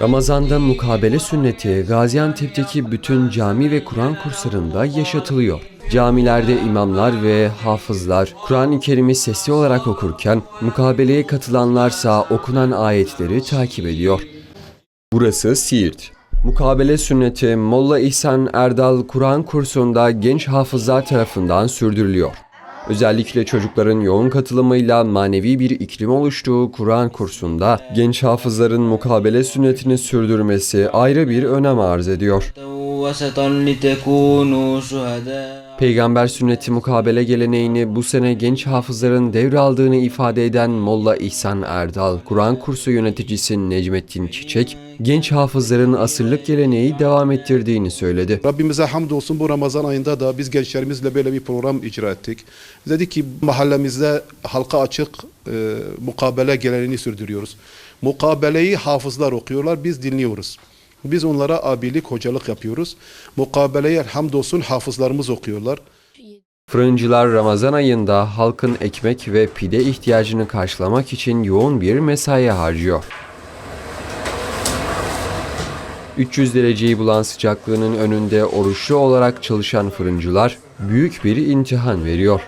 Ramazan'da mukabele sünneti Gaziantep'teki bütün cami ve Kur'an kurslarında yaşatılıyor. Camilerde imamlar ve hafızlar Kur'an-ı Kerim'i sesli olarak okurken mukabeleye katılanlarsa okunan ayetleri takip ediyor. Burası Siirt. Mukabele sünneti Molla İhsan Erdal Kur'an kursunda genç hafızlar tarafından sürdürülüyor. Özellikle çocukların yoğun katılımıyla manevi bir iklim oluştuğu Kur'an kursunda genç hafızların mukabele sünnetini sürdürmesi ayrı bir önem arz ediyor. Peygamber sünneti mukabele geleneğini bu sene genç hafızların devraldığını ifade eden Molla İhsan Erdal, Kur'an kursu yöneticisi Necmettin Çiçek, genç hafızların asırlık geleneği devam ettirdiğini söyledi. Rabbimize hamdolsun bu Ramazan ayında da biz gençlerimizle böyle bir program icra ettik. Dedik ki mahallemizde halka açık e, mukabele geleneğini sürdürüyoruz. Mukabeleyi hafızlar okuyorlar, biz dinliyoruz. Biz onlara abilik, hocalık yapıyoruz. Mukabeleyi hamdolsun hafızlarımız okuyorlar. Fırıncılar Ramazan ayında halkın ekmek ve pide ihtiyacını karşılamak için yoğun bir mesai harcıyor. 300 dereceyi bulan sıcaklığının önünde oruçlu olarak çalışan fırıncılar büyük bir imtihan veriyor.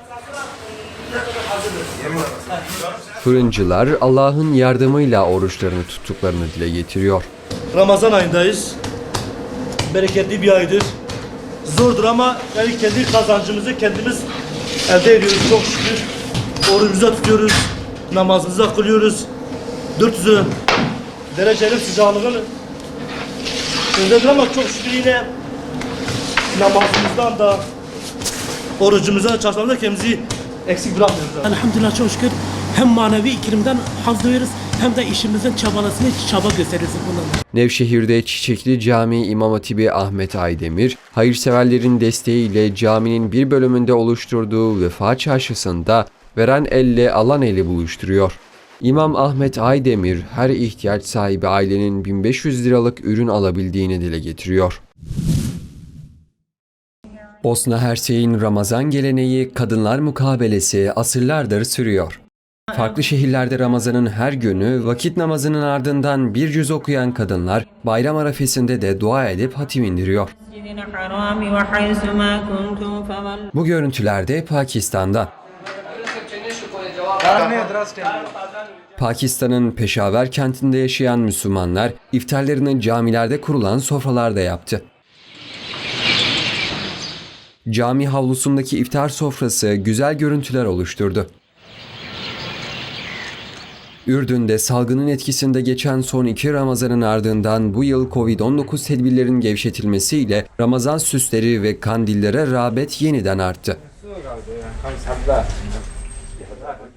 Fırıncılar Allah'ın yardımıyla oruçlarını tuttuklarını dile getiriyor. Ramazan ayındayız. Bereketli bir aydır. Zordur ama yani kendi kazancımızı kendimiz elde ediyoruz çok şükür. Orucumuza tutuyoruz. Namazımıza kılıyoruz. 400 derecenin sıcaklığını öndedir ama çok şükür yine namazımızdan da orucumuzdan da çalışmamızda kendimizi eksik bırakmıyoruz. Elhamdülillah çok şükür hem manevi iklimden haz duyuyoruz hem de işimizin çabalasını çaba gösteriyoruz bundan. Nevşehir'de Çiçekli Camii İmam Hatibi Ahmet Aydemir, hayırseverlerin desteğiyle caminin bir bölümünde oluşturduğu Vefa Çarşısı'nda veren elle alan eli buluşturuyor. İmam Ahmet Aydemir her ihtiyaç sahibi ailenin 1500 liralık ürün alabildiğini dile getiriyor. Bosna Hersey'in Ramazan geleneği kadınlar mukabelesi asırlardır sürüyor. Farklı şehirlerde Ramazan'ın her günü vakit namazının ardından bir cüz okuyan kadınlar bayram arafesinde de dua edip hatim indiriyor. Bu görüntülerde Pakistan'dan. Pakistan'ın Peşaver kentinde yaşayan Müslümanlar iftarlarını camilerde kurulan sofralarda yaptı. Cami havlusundaki iftar sofrası güzel görüntüler oluşturdu. Ürdün'de salgının etkisinde geçen son iki Ramazan'ın ardından bu yıl Covid-19 tedbirlerin gevşetilmesiyle Ramazan süsleri ve kandillere rağbet yeniden arttı.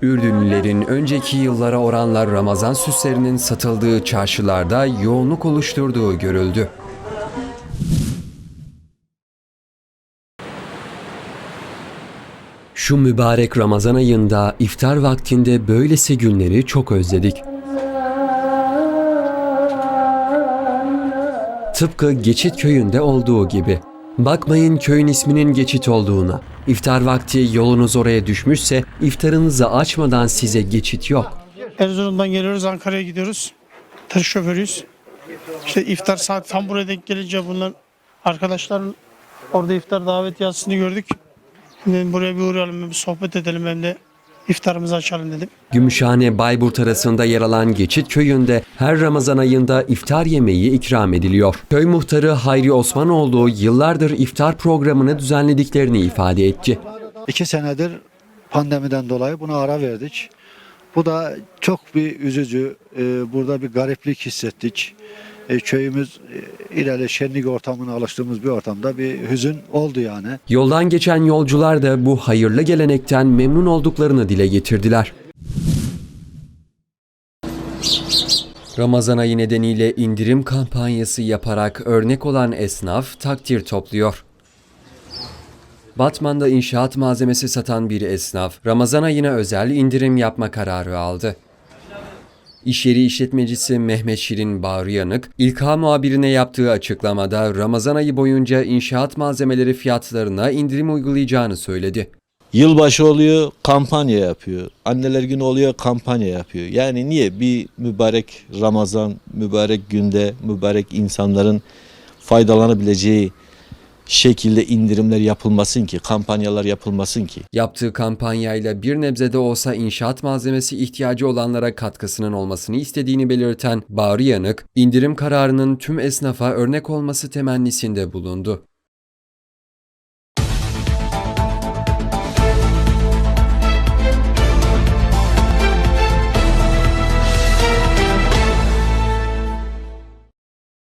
Ürdünlülerin önceki yıllara oranla Ramazan süslerinin satıldığı çarşılarda yoğunluk oluşturduğu görüldü. Şu mübarek Ramazan ayında iftar vaktinde böylesi günleri çok özledik. Tıpkı Geçit köyünde olduğu gibi. Bakmayın köyün isminin Geçit olduğuna. İftar vakti yolunuz oraya düşmüşse iftarınızı açmadan size geçit yok. Erzurum'dan geliyoruz, Ankara'ya gidiyoruz. Tır şoförüyüz. İşte iftar saat tam buraya denk gelince bunlar arkadaşların orada iftar davet yazısını gördük. Dedim buraya bir uğrayalım, bir sohbet edelim hem de iftarımızı açalım dedim. Gümüşhane Bayburt arasında yer alan Geçit köyünde her Ramazan ayında iftar yemeği ikram ediliyor. Köy muhtarı Hayri Osmanoğlu yıllardır iftar programını düzenlediklerini ifade etti. İki senedir pandemiden dolayı buna ara verdik. Bu da çok bir üzücü. Ee, Burada bir gariplik hissettik. Ee, Köyümüz e, şenlik ortamına alıştığımız bir ortamda bir hüzün oldu yani. Yoldan geçen yolcular da bu hayırlı gelenekten memnun olduklarını dile getirdiler. Ramazan ayı nedeniyle indirim kampanyası yaparak örnek olan esnaf takdir topluyor. Batman'da inşaat malzemesi satan bir esnaf Ramazan ayına özel indirim yapma kararı aldı. İş yeri işletmecisi Mehmet Şirin Bağrıyanık, İlka muhabirine yaptığı açıklamada Ramazan ayı boyunca inşaat malzemeleri fiyatlarına indirim uygulayacağını söyledi. Yılbaşı oluyor kampanya yapıyor. Anneler günü oluyor kampanya yapıyor. Yani niye bir mübarek Ramazan, mübarek günde, mübarek insanların faydalanabileceği şekilde indirimler yapılmasın ki, kampanyalar yapılmasın ki. Yaptığı kampanyayla bir nebze de olsa inşaat malzemesi ihtiyacı olanlara katkısının olmasını istediğini belirten Bağrı Yanık, indirim kararının tüm esnafa örnek olması temennisinde bulundu.